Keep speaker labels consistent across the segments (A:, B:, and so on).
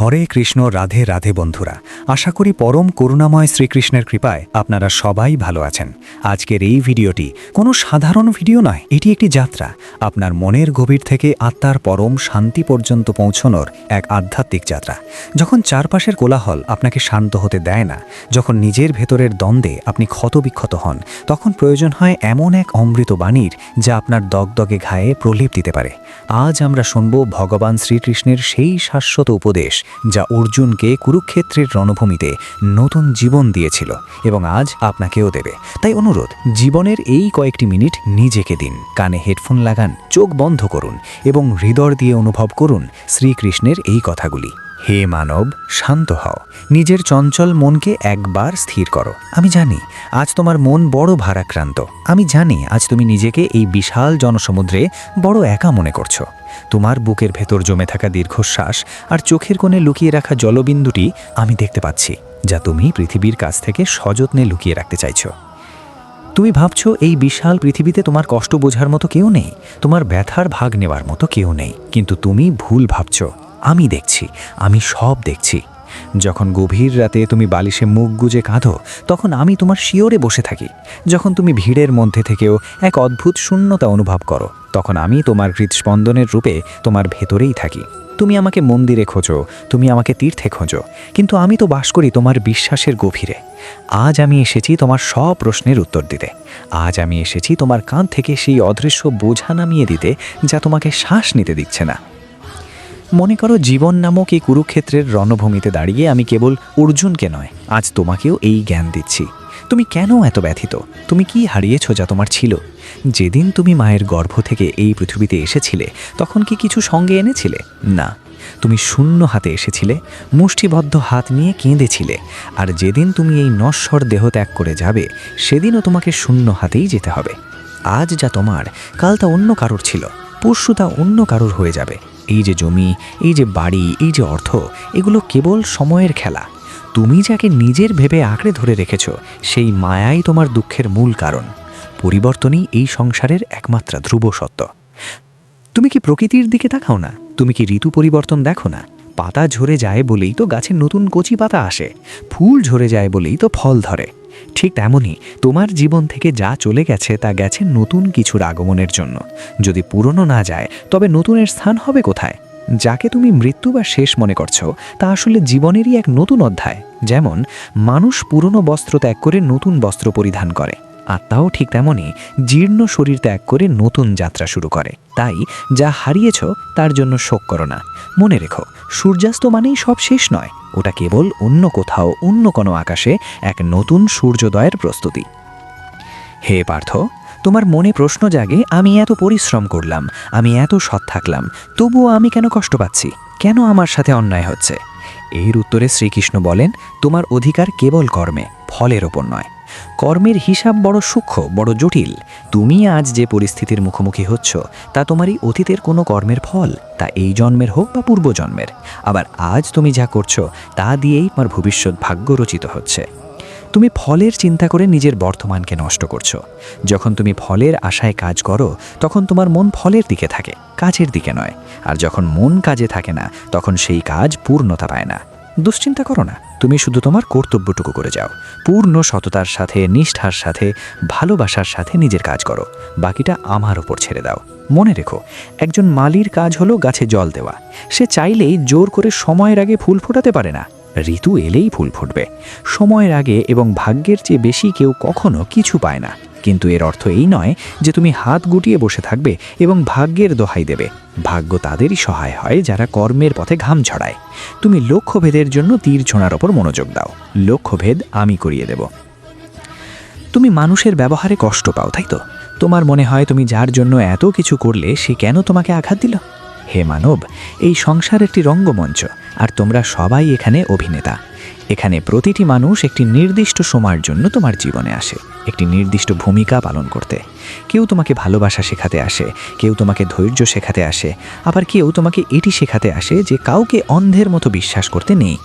A: হরে কৃষ্ণ রাধে রাধে বন্ধুরা আশা করি পরম করুণাময় শ্রীকৃষ্ণের কৃপায় আপনারা সবাই ভালো আছেন আজকের এই ভিডিওটি কোনো সাধারণ ভিডিও নয় এটি একটি যাত্রা আপনার মনের গভীর থেকে আত্মার পরম শান্তি পর্যন্ত পৌঁছনোর এক আধ্যাত্মিক যাত্রা যখন চারপাশের কোলাহল আপনাকে শান্ত হতে দেয় না যখন নিজের ভেতরের দ্বন্দ্বে আপনি ক্ষতবিক্ষত হন তখন প্রয়োজন হয় এমন এক অমৃত বাণীর যা আপনার দগদগে ঘায়ে প্রলেপ দিতে পারে আজ আমরা শুনব ভগবান শ্রীকৃষ্ণের সেই শাশ্বত উপদেশ যা অর্জুনকে কুরুক্ষেত্রের রণভূমিতে নতুন জীবন দিয়েছিল এবং আজ আপনাকেও দেবে তাই অনুরোধ জীবনের এই কয়েকটি মিনিট নিজেকে দিন কানে হেডফোন লাগান চোখ বন্ধ করুন এবং হৃদয় দিয়ে অনুভব করুন শ্রীকৃষ্ণের এই কথাগুলি হে মানব শান্ত হও নিজের চঞ্চল মনকে একবার স্থির করো আমি জানি আজ তোমার মন বড় ভারাক্রান্ত আমি জানি আজ তুমি নিজেকে এই বিশাল জনসমুদ্রে বড় একা মনে করছো তোমার বুকের ভেতর জমে থাকা দীর্ঘশ্বাস আর চোখের কোণে লুকিয়ে রাখা জলবিন্দুটি আমি দেখতে পাচ্ছি যা তুমি পৃথিবীর কাছ থেকে সযত্নে লুকিয়ে রাখতে চাইছ তুমি ভাবছ এই বিশাল পৃথিবীতে তোমার কষ্ট বোঝার মতো কেউ নেই তোমার ব্যথার ভাগ নেওয়ার মতো কেউ নেই কিন্তু তুমি ভুল ভাবছ আমি দেখছি আমি সব দেখছি যখন গভীর রাতে তুমি বালিশে মুখ গুজে কাঁধো তখন আমি তোমার শিওরে বসে থাকি যখন তুমি ভিড়ের মধ্যে থেকেও এক অদ্ভুত শূন্যতা অনুভব করো তখন আমি তোমার হৃদস্পন্দনের রূপে তোমার ভেতরেই থাকি তুমি আমাকে মন্দিরে খোঁজো তুমি আমাকে তীর্থে খোঁজো কিন্তু আমি তো বাস করি তোমার বিশ্বাসের গভীরে আজ আমি এসেছি তোমার সব প্রশ্নের উত্তর দিতে আজ আমি এসেছি তোমার কাঁধ থেকে সেই অদৃশ্য বোঝা নামিয়ে দিতে যা তোমাকে শ্বাস নিতে দিচ্ছে না মনে করো জীবন নামক এই কুরুক্ষেত্রের রণভূমিতে দাঁড়িয়ে আমি কেবল অর্জুনকে নয় আজ তোমাকেও এই জ্ঞান দিচ্ছি তুমি কেন এত ব্যথিত তুমি কি হারিয়েছ যা তোমার ছিল যেদিন তুমি মায়ের গর্ভ থেকে এই পৃথিবীতে এসেছিলে তখন কি কিছু সঙ্গে এনেছিলে না তুমি শূন্য হাতে এসেছিলে মুষ্টিবদ্ধ হাত নিয়ে কেঁদেছিলে আর যেদিন তুমি এই নশ্বর দেহ ত্যাগ করে যাবে সেদিনও তোমাকে শূন্য হাতেই যেতে হবে আজ যা তোমার কাল তা অন্য কারোর ছিল পরশু তা অন্য কারোর হয়ে যাবে এই যে জমি এই যে বাড়ি এই যে অর্থ এগুলো কেবল সময়ের খেলা তুমি যাকে নিজের ভেবে আঁকড়ে ধরে রেখেছ সেই মায়াই তোমার দুঃখের মূল কারণ পরিবর্তনই এই সংসারের একমাত্র ধ্রুব সত্য তুমি কি প্রকৃতির দিকে তাকাও না তুমি কি ঋতু পরিবর্তন দেখো না পাতা ঝরে যায় বলেই তো গাছের নতুন কচি পাতা আসে ফুল ঝরে যায় বলেই তো ফল ধরে ঠিক তেমনই তোমার জীবন থেকে যা চলে গেছে তা গেছে নতুন কিছুর আগমনের জন্য যদি পুরনো না যায় তবে নতুনের স্থান হবে কোথায় যাকে তুমি মৃত্যু বা শেষ মনে করছো তা আসলে জীবনেরই এক নতুন অধ্যায় যেমন মানুষ পুরনো বস্ত্র ত্যাগ করে নতুন বস্ত্র পরিধান করে আত্মাও ঠিক তেমনই জীর্ণ শরীর ত্যাগ করে নতুন যাত্রা শুরু করে তাই যা হারিয়েছ তার জন্য শোক করো না মনে রেখো সূর্যাস্ত মানেই সব শেষ নয় ওটা কেবল অন্য কোথাও অন্য কোনো আকাশে এক নতুন সূর্যোদয়ের প্রস্তুতি হে পার্থ তোমার মনে প্রশ্ন জাগে আমি এত পরিশ্রম করলাম আমি এত সৎ থাকলাম তবুও আমি কেন কষ্ট পাচ্ছি কেন আমার সাথে অন্যায় হচ্ছে এর উত্তরে শ্রীকৃষ্ণ বলেন তোমার অধিকার কেবল কর্মে ফলের ওপর নয় কর্মের হিসাব বড় সূক্ষ্ম বড় জটিল তুমি আজ যে পরিস্থিতির মুখোমুখি হচ্ছ তা তোমারই অতীতের কোনো কর্মের ফল তা এই জন্মের হোক বা পূর্বজন্মের আবার আজ তুমি যা করছো তা দিয়েই তোমার ভবিষ্যৎ ভাগ্য রচিত হচ্ছে তুমি ফলের চিন্তা করে নিজের বর্তমানকে নষ্ট করছো যখন তুমি ফলের আশায় কাজ করো তখন তোমার মন ফলের দিকে থাকে কাজের দিকে নয় আর যখন মন কাজে থাকে না তখন সেই কাজ পূর্ণতা পায় না দুশ্চিন্তা করো না তুমি শুধু তোমার কর্তব্যটুকু করে যাও পূর্ণ সততার সাথে নিষ্ঠার সাথে ভালোবাসার সাথে নিজের কাজ করো বাকিটা আমার ওপর ছেড়ে দাও মনে রেখো একজন মালির কাজ হলো গাছে জল দেওয়া সে চাইলেই জোর করে সময়ের আগে ফুল ফোটাতে পারে না ঋতু এলেই ফুল ফুটবে সময়ের আগে এবং ভাগ্যের চেয়ে বেশি কেউ কখনো কিছু পায় না কিন্তু এর অর্থ এই নয় যে তুমি হাত গুটিয়ে বসে থাকবে এবং ভাগ্যের দোহাই দেবে ভাগ্য তাদেরই সহায় হয় যারা কর্মের পথে ঘাম ছড়ায় তুমি লক্ষ্যভেদের জন্য তীর ছোঁড়ার ওপর মনোযোগ দাও লক্ষ্যভেদ আমি করিয়ে দেব তুমি মানুষের ব্যবহারে কষ্ট পাও তাই তো তোমার মনে হয় তুমি যার জন্য এত কিছু করলে সে কেন তোমাকে আঘাত দিল হে মানব এই সংসার একটি রঙ্গমঞ্চ আর তোমরা সবাই এখানে অভিনেতা এখানে প্রতিটি মানুষ একটি নির্দিষ্ট সময়ের জন্য তোমার জীবনে আসে একটি নির্দিষ্ট ভূমিকা পালন করতে কেউ তোমাকে ভালোবাসা শেখাতে আসে কেউ তোমাকে ধৈর্য শেখাতে আসে আবার কেউ তোমাকে এটি শেখাতে আসে যে কাউকে অন্ধের মতো বিশ্বাস করতে নেই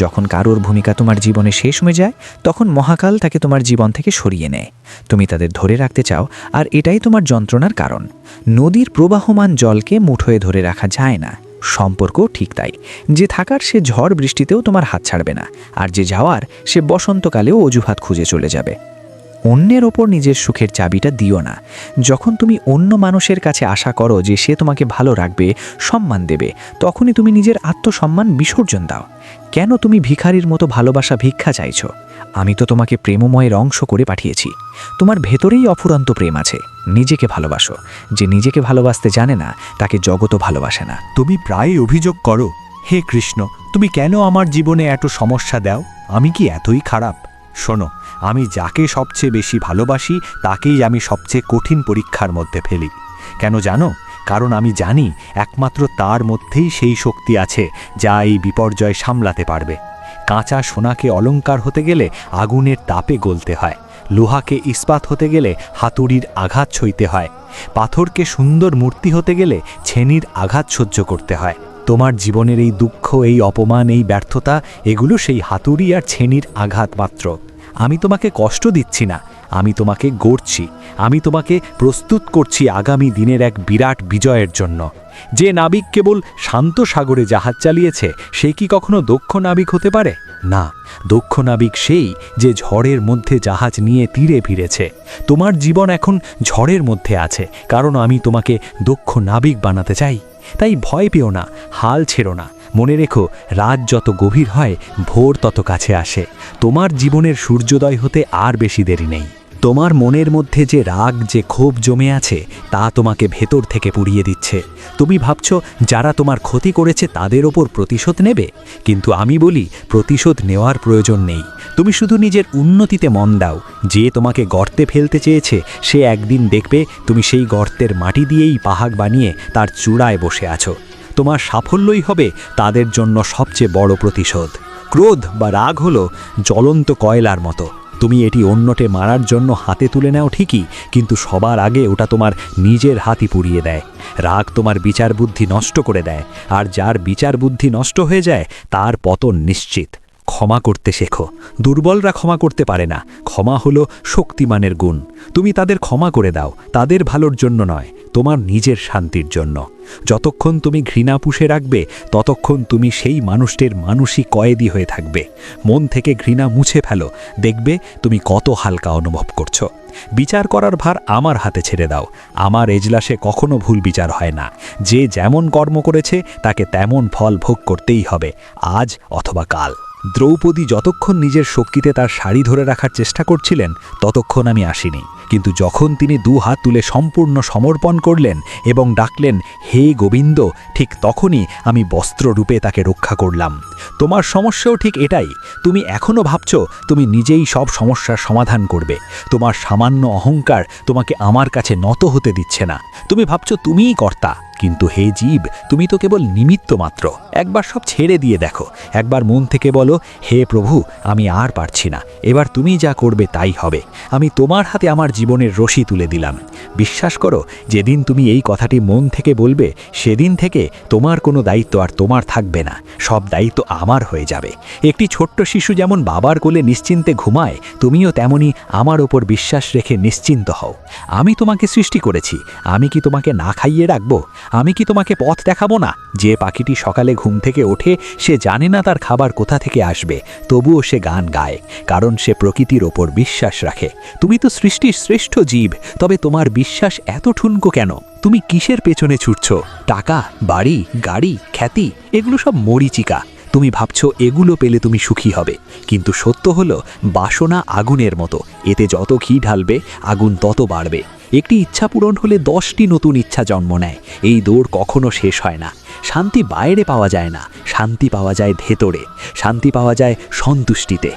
A: যখন কারোর ভূমিকা তোমার জীবনে শেষ হয়ে যায় তখন মহাকাল তাকে তোমার জীবন থেকে সরিয়ে নেয় তুমি তাদের ধরে রাখতে চাও আর এটাই তোমার যন্ত্রণার কারণ নদীর প্রবাহমান জলকে মুঠোয় ধরে রাখা যায় না সম্পর্ক ঠিক তাই যে থাকার সে ঝড় বৃষ্টিতেও তোমার হাত ছাড়বে না আর যে যাওয়ার সে বসন্তকালেও অজুহাত খুঁজে চলে যাবে অন্যের ওপর নিজের সুখের চাবিটা দিও না যখন তুমি অন্য মানুষের কাছে আশা করো যে সে তোমাকে ভালো রাখবে সম্মান দেবে তখনই তুমি নিজের আত্মসম্মান বিসর্জন দাও কেন তুমি ভিখারির মতো ভালোবাসা ভিক্ষা চাইছ আমি তো তোমাকে প্রেমময়ের অংশ করে পাঠিয়েছি তোমার ভেতরেই অফুরন্ত প্রেম আছে নিজেকে ভালোবাসো যে নিজেকে ভালোবাসতে জানে না তাকে জগতও ভালোবাসে না
B: তুমি প্রায় অভিযোগ করো হে কৃষ্ণ তুমি কেন আমার জীবনে এত সমস্যা দাও আমি কি এতই খারাপ শোনো আমি যাকে সবচেয়ে বেশি ভালোবাসি তাকেই আমি সবচেয়ে কঠিন পরীক্ষার মধ্যে ফেলি কেন জানো কারণ আমি জানি একমাত্র তার মধ্যেই সেই শক্তি আছে যা এই বিপর্যয় সামলাতে পারবে কাঁচা সোনাকে অলঙ্কার হতে গেলে আগুনের তাপে গলতে হয় লোহাকে ইস্পাত হতে গেলে হাতুড়ির আঘাত ছইতে হয় পাথরকে সুন্দর মূর্তি হতে গেলে ছেনির আঘাত সহ্য করতে হয় তোমার জীবনের এই দুঃখ এই অপমান এই ব্যর্থতা এগুলো সেই হাতুড়ি আর ছেনির আঘাত মাত্র আমি তোমাকে কষ্ট দিচ্ছি না আমি তোমাকে গড়ছি আমি তোমাকে প্রস্তুত করছি আগামী দিনের এক বিরাট বিজয়ের জন্য যে নাবিক কেবল শান্ত সাগরে জাহাজ চালিয়েছে সে কি কখনো দক্ষ নাবিক হতে পারে না দক্ষ নাবিক সেই যে ঝড়ের মধ্যে জাহাজ নিয়ে তীরে ফিরেছে তোমার জীবন এখন ঝড়ের মধ্যে আছে কারণ আমি তোমাকে দক্ষ নাবিক বানাতে চাই তাই ভয় পেও না হাল ছেড়ো না মনে রেখো রাত যত গভীর হয় ভোর তত কাছে আসে তোমার জীবনের সূর্যোদয় হতে আর বেশি দেরি নেই তোমার মনের মধ্যে যে রাগ যে ক্ষোভ জমে আছে তা তোমাকে ভেতর থেকে পুড়িয়ে দিচ্ছে তুমি ভাবছ যারা তোমার ক্ষতি করেছে তাদের ওপর প্রতিশোধ নেবে কিন্তু আমি বলি প্রতিশোধ নেওয়ার প্রয়োজন নেই তুমি শুধু নিজের উন্নতিতে মন দাও যে তোমাকে গর্তে ফেলতে চেয়েছে সে একদিন দেখবে তুমি সেই গর্তের মাটি দিয়েই পাহাগ বানিয়ে তার চূড়ায় বসে আছো তোমার সাফল্যই হবে তাদের জন্য সবচেয়ে বড় প্রতিশোধ ক্রোধ বা রাগ হলো জ্বলন্ত কয়লার মতো তুমি এটি অন্যটে মারার জন্য হাতে তুলে নাও ঠিকই কিন্তু সবার আগে ওটা তোমার নিজের হাতই পুড়িয়ে দেয় রাগ তোমার বিচার বুদ্ধি নষ্ট করে দেয় আর যার বিচার বুদ্ধি নষ্ট হয়ে যায় তার পতন নিশ্চিত ক্ষমা করতে শেখো দুর্বলরা ক্ষমা করতে পারে না ক্ষমা হলো শক্তিমানের গুণ তুমি তাদের ক্ষমা করে দাও তাদের ভালোর জন্য নয় তোমার নিজের শান্তির জন্য যতক্ষণ তুমি ঘৃণা পুষে রাখবে ততক্ষণ তুমি সেই মানুষটির মানুষই কয়েদি হয়ে থাকবে মন থেকে ঘৃণা মুছে ফেলো দেখবে তুমি কত হালকা অনুভব করছো বিচার করার ভার আমার হাতে ছেড়ে দাও আমার এজলাসে কখনো ভুল বিচার হয় না যে যেমন কর্ম করেছে তাকে তেমন ফল ভোগ করতেই হবে আজ অথবা কাল দ্রৌপদী যতক্ষণ নিজের শক্তিতে তার শাড়ি ধরে রাখার চেষ্টা করছিলেন ততক্ষণ আমি আসিনি কিন্তু যখন তিনি দু হাত তুলে সম্পূর্ণ সমর্পণ করলেন এবং ডাকলেন হে গোবিন্দ ঠিক তখনই আমি বস্ত্ররূপে তাকে রক্ষা করলাম তোমার সমস্যাও ঠিক এটাই তুমি এখনও ভাবছ তুমি নিজেই সব সমস্যার সমাধান করবে তোমার সামান্য অহংকার তোমাকে আমার কাছে নত হতে দিচ্ছে না তুমি ভাবছ তুমিই কর্তা কিন্তু হে জীব তুমি তো কেবল নিমিত্ত মাত্র একবার সব ছেড়ে দিয়ে দেখো একবার মন থেকে বলো হে প্রভু আমি আর পারছি না এবার তুমি যা করবে তাই হবে আমি তোমার হাতে আমার জীবনের রশি তুলে দিলাম বিশ্বাস করো যেদিন তুমি এই কথাটি মন থেকে বলবে সেদিন থেকে তোমার কোনো দায়িত্ব আর তোমার থাকবে না সব দায়িত্ব আমার হয়ে যাবে একটি ছোট্ট শিশু যেমন বাবার কোলে নিশ্চিন্তে ঘুমায় তুমিও তেমনি আমার ওপর বিশ্বাস রেখে নিশ্চিন্ত হও আমি তোমাকে সৃষ্টি করেছি আমি কি তোমাকে না খাইয়ে রাখবো আমি কি তোমাকে পথ দেখাবো না যে পাখিটি সকালে ঘুম থেকে ওঠে সে জানে না তার খাবার কোথা থেকে আসবে তবুও সে গান গায় কারণ সে প্রকৃতির ওপর বিশ্বাস রাখে তুমি তো সৃষ্টির শ্রেষ্ঠ জীব তবে তোমার বিশ্বাস এত ঠুনকো কেন তুমি কিসের পেছনে ছুটছ টাকা বাড়ি গাড়ি খ্যাতি এগুলো সব মরিচিকা তুমি ভাবছ এগুলো পেলে তুমি সুখী হবে কিন্তু সত্য হলো বাসনা আগুনের মতো এতে যত ঘি ঢালবে আগুন তত বাড়বে একটি ইচ্ছা পূরণ হলে দশটি নতুন ইচ্ছা জন্ম নেয় এই দৌড় কখনো শেষ হয় না শান্তি বাইরে পাওয়া যায় না শান্তি পাওয়া যায় ভেতরে শান্তি পাওয়া যায় সন্তুষ্টিতে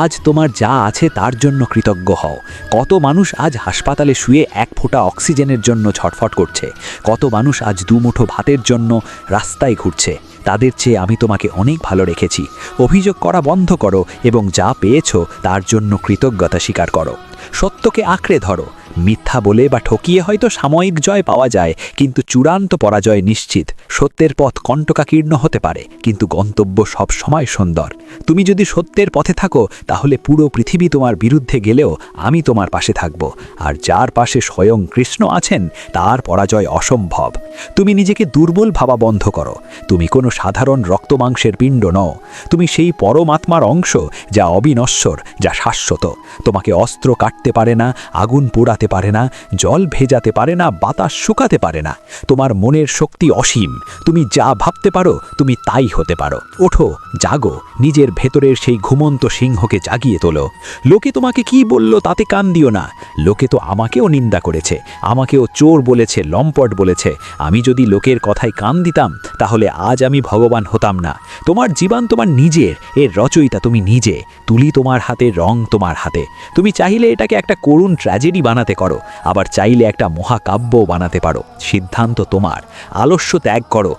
B: আজ তোমার যা আছে তার জন্য কৃতজ্ঞ হও কত মানুষ আজ হাসপাতালে শুয়ে এক ফোঁটা অক্সিজেনের জন্য ছটফট করছে কত মানুষ আজ দুমুঠো ভাতের জন্য রাস্তায় ঘুরছে তাদের চেয়ে আমি তোমাকে অনেক ভালো রেখেছি অভিযোগ করা বন্ধ করো এবং যা পেয়েছো তার জন্য কৃতজ্ঞতা স্বীকার করো সত্যকে আঁকড়ে ধরো মিথ্যা বলে বা ঠকিয়ে হয়তো সাময়িক জয় পাওয়া যায় কিন্তু চূড়ান্ত পরাজয় নিশ্চিত সত্যের পথ কণ্টকাকীর্ণ হতে পারে কিন্তু গন্তব্য সব সময় সুন্দর তুমি যদি সত্যের পথে থাকো তাহলে পুরো পৃথিবী তোমার বিরুদ্ধে গেলেও আমি তোমার পাশে থাকব আর যার পাশে স্বয়ং কৃষ্ণ আছেন তার পরাজয় অসম্ভব তুমি নিজেকে দুর্বল ভাবা বন্ধ করো তুমি কোনো সাধারণ রক্তমাংসের পিণ্ড নও তুমি সেই পরমাত্মার অংশ যা অবিনশ্বর যা শাশ্বত তোমাকে অস্ত্র কাটতে পারে না আগুন পোড়াতে দিতে পারে না জল ভেজাতে পারে না বাতাস শুকাতে পারে না তোমার মনের শক্তি অসীম তুমি যা ভাবতে পারো তুমি তাই হতে পারো ওঠো জাগো নিজের ভেতরের সেই ঘুমন্ত সিংহকে জাগিয়ে তোলো লোকে তোমাকে কি বলল তাতে কান দিও না লোকে তো আমাকেও নিন্দা করেছে আমাকেও চোর বলেছে লম্পট বলেছে আমি যদি লোকের কথায় কান দিতাম তাহলে আজ আমি ভগবান হতাম না তোমার জীবন তোমার নিজের এর রচয়িতা তুমি নিজে তুলি তোমার হাতে রং তোমার হাতে তুমি চাইলে এটাকে একটা করুণ ট্র্যাজেডি বানাতে করো আবার চাইলে একটা মহাকাব্য বানাতে পারো সিদ্ধান্ত তোমার আলস্য ত্যাগ করো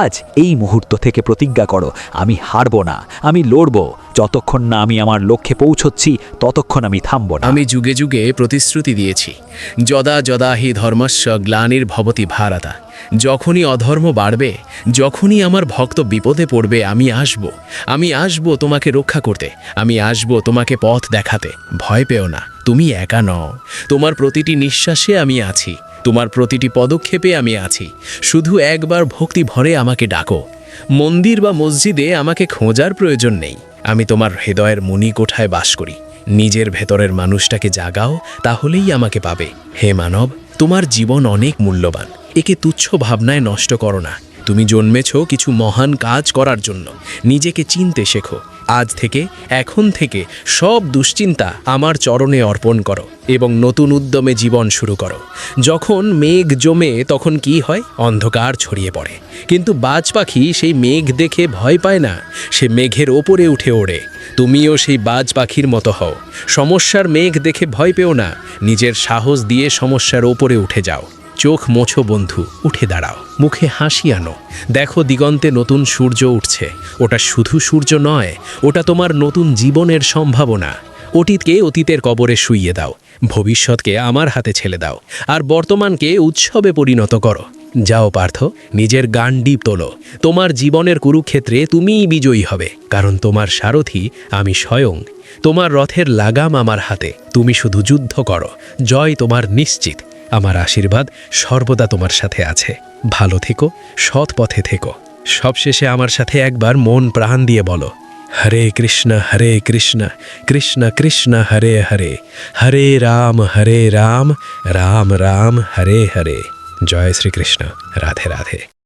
B: আজ এই মুহূর্ত থেকে প্রতিজ্ঞা করো আমি হারবো না আমি লড়ব যতক্ষণ না আমি আমার লক্ষ্যে পৌঁছচ্ছি ততক্ষণ আমি থামব না
C: আমি যুগে যুগে প্রতিশ্রুতি দিয়েছি যদা যদা হি ধর্মস্ব গ্লানির ভবতি ভারাতা যখনই অধর্ম বাড়বে যখনই আমার ভক্ত বিপদে পড়বে আমি আসব আমি আসব তোমাকে রক্ষা করতে আমি আসব তোমাকে পথ দেখাতে ভয় পেও না তুমি একা নও তোমার প্রতিটি নিঃশ্বাসে আমি আছি তোমার প্রতিটি পদক্ষেপে আমি আছি শুধু একবার ভক্তি ভরে আমাকে ডাকো মন্দির বা মসজিদে আমাকে খোঁজার প্রয়োজন নেই আমি তোমার হৃদয়ের মুনি কোঠায় বাস করি নিজের ভেতরের মানুষটাকে জাগাও তাহলেই আমাকে পাবে হে মানব তোমার জীবন অনেক মূল্যবান একে তুচ্ছ ভাবনায় নষ্ট করো না তুমি জন্মেছ কিছু মহান কাজ করার জন্য নিজেকে চিনতে শেখো আজ থেকে এখন থেকে সব দুশ্চিন্তা আমার চরণে অর্পণ করো এবং নতুন উদ্যমে জীবন শুরু করো যখন মেঘ জমে তখন কি হয় অন্ধকার ছড়িয়ে পড়ে কিন্তু বাজ পাখি সেই মেঘ দেখে ভয় পায় না সে মেঘের ওপরে উঠে ওড়ে তুমিও সেই বাজ পাখির মতো হও সমস্যার মেঘ দেখে ভয় পেও না নিজের সাহস দিয়ে সমস্যার ওপরে উঠে যাও চোখ মোছো বন্ধু উঠে দাঁড়াও মুখে হাসি আনো দেখো দিগন্তে নতুন সূর্য উঠছে ওটা শুধু সূর্য নয় ওটা তোমার নতুন জীবনের সম্ভাবনা অতীতকে অতীতের কবরে শুইয়ে দাও ভবিষ্যৎকে আমার হাতে ছেলে দাও আর বর্তমানকে উৎসবে পরিণত করো যাও পার্থ নিজের গান ডিপ তোলো তোমার জীবনের কুরুক্ষেত্রে তুমিই বিজয়ী হবে কারণ তোমার সারথি আমি স্বয়ং তোমার রথের লাগাম আমার হাতে তুমি শুধু যুদ্ধ করো জয় তোমার নিশ্চিত আমার আশীর্বাদ সর্বদা তোমার সাথে আছে ভালো থেকো সৎ পথে থেকো সবশেষে আমার সাথে একবার মন প্রাণ দিয়ে বলো হরে কৃষ্ণ হরে কৃষ্ণ কৃষ্ণ কৃষ্ণ হরে হরে হরে রাম হরে রাম রাম রাম হরে হরে জয় শ্রীকৃষ্ণ রাধে রাধে